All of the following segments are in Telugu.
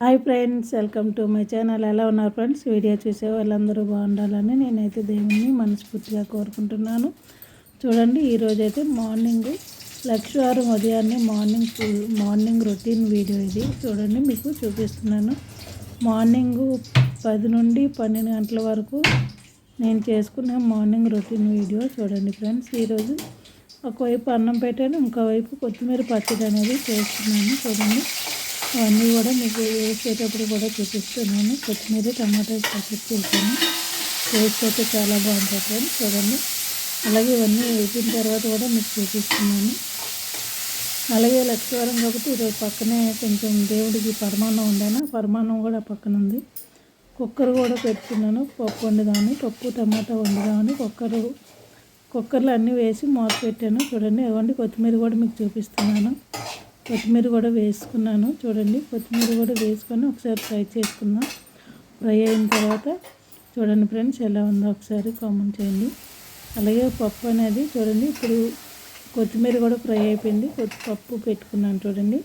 Hi friends welcome to my channel ఎలా ఉన్నారు ఫ్రెండ్స్ వీడియో చూసే వాళ్ళందరూ బాగుండాలని నేనైతే దేవుణ్ణి మనస్ఫూర్తిగా కోరుకుంటున్నాను. చూడండి ఈరోజు అయితే మార్నింగ్ లక్షవారం ఉదయాన్నే మార్నింగ్ మార్నింగ్ రొటీన్ వీడియో ఇది. చూడండి మీకు చూపిస్తున్నాను. మార్నింగ్ పది నుండి పన్నెండు గంటల వరకు నేను చేసుకునే మార్నింగ్ రొటీన్ వీడియో చూడండి ఫ్రెండ్స్ ఈరోజు ఒకవైపు అన్నం పెట్టాను ఇంకోవైపు కొత్తిమీర పచ్చడి అనేది చేస్తున్నాను. చూడండి. అవన్నీ కూడా మీకు వేసేటప్పుడు కూడా చూపిస్తున్నాను. కొత్తిమీర టమాటా పచ్చడి టేస్ట్ అయితే చాలా బాగుంటుంది ఫ్రెండ్స్ చూడండి. అలాగే ఇవన్నీ వేసిన తర్వాత కూడా మీకు చూపిస్తున్నాను. అలాగే లక్ష్మీవారం కాబట్టి ఈరోజు పక్కనే కొంచెం దేవుడికి పరమాన్నం ఉండాను పరమాన్నం కూడా పక్కన ఉంది కుక్కర్ కూడా పెట్టుకున్నాను పప్పు వండుదామని పప్పు టమాటా వండుదామని కుక్కర్ కుక్కర్లో అన్నీ వేసి మూత పెట్టాను. చూడండి ఇవ్వండి కొత్తిమీర కూడా మీకు చూపిస్తున్నాను. కొత్తిమీర కూడా వేసుకున్నాను. చూడండి కొత్తిమీర కూడా వేసుకొని ఒకసారి ఫ్రై చేసుకుందాం. ఫ్రై అయిన తర్వాత చూడండి ఫ్రెండ్స్ ఎలా ఉందో ఒకసారి కామెంట్ చేయండి. అలాగే పప్పు అనేది చూడండి ఇప్పుడు కొత్తిమీర కూడా ఫ్రై అయిపోయింది. కొద్ది పప్పు పెట్టుకున్నాను చూడండి.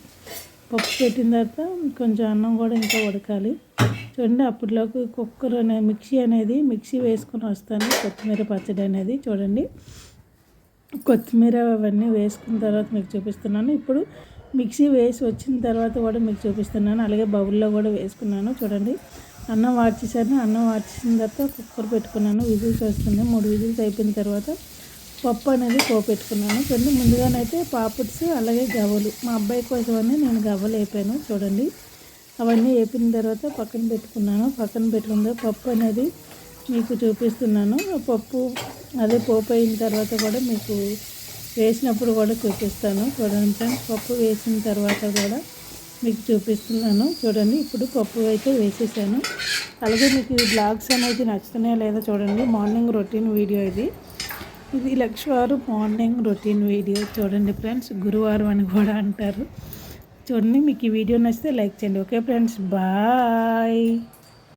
పప్పు పెట్టిన తర్వాత కొంచెం అన్నం కూడా ఇంకా ఉడకాలి. చూడండి అప్పట్లోకి కుక్కర్ అనే మిక్సీ అనేది మిక్సీ వేసుకొని వస్తాను కొత్తిమీర పచ్చడి అనేది చూడండి. కొత్తిమీర అవన్నీ వేసుకున్న తర్వాత మీకు చూపిస్తున్నాను. ఇప్పుడు మిక్సీ వేసి వచ్చిన తర్వాత కూడా మీకు చూపిస్తున్నాను. అలాగే బౌల్లో కూడా వేసుకున్నాను. చూడండి. అన్నం వాడ్చేసాను అన్నం వాడ్చేసిన తర్వాత కుక్కర్ పెట్టుకున్నాను. విజిల్స్ వస్తుంది. మూడు విజిల్స్ అయిపోయిన తర్వాత పప్పు అనేది పోపెట్టుకున్నాను. చూడండి. ముందుగానైతే పాపుడ్స్ అలాగే గవ్వలు. మా అబ్బాయి కోసం నేను గవ్వలు వేపాను. చూడండి. అవన్నీ వేపిన తర్వాత పక్కన పెట్టుకున్నాను. పక్కన పెట్టుకున్న పప్పు అనేది మీకు చూపిస్తున్నాను. పప్పు అదే పోపు అయిన తర్వాత కూడా మీకు వేసినప్పుడు కూడా చూపిస్తాను. చూడండి ఫ్రెండ్స్ పప్పు వేసిన తర్వాత కూడా మీకు చూపిస్తున్నాను. చూడండి ఇప్పుడు పప్పు అయితే వేసేసాను. అలాగే మీకు ఈ బ్లాగ్స్ అనేది నచ్చుతున్నాయో లేదో చూడండి. మార్నింగ్ రొటీన్ వీడియో ఇది. ఇది లక్షవారం మార్నింగ్ రొటీన్ వీడియో. చూడండి ఫ్రెండ్స్ గురువారం అని కూడా అంటారు. చూడండి మీకు ఈ వీడియో నచ్చితే లైక్ చేయండి. Okay friends bye.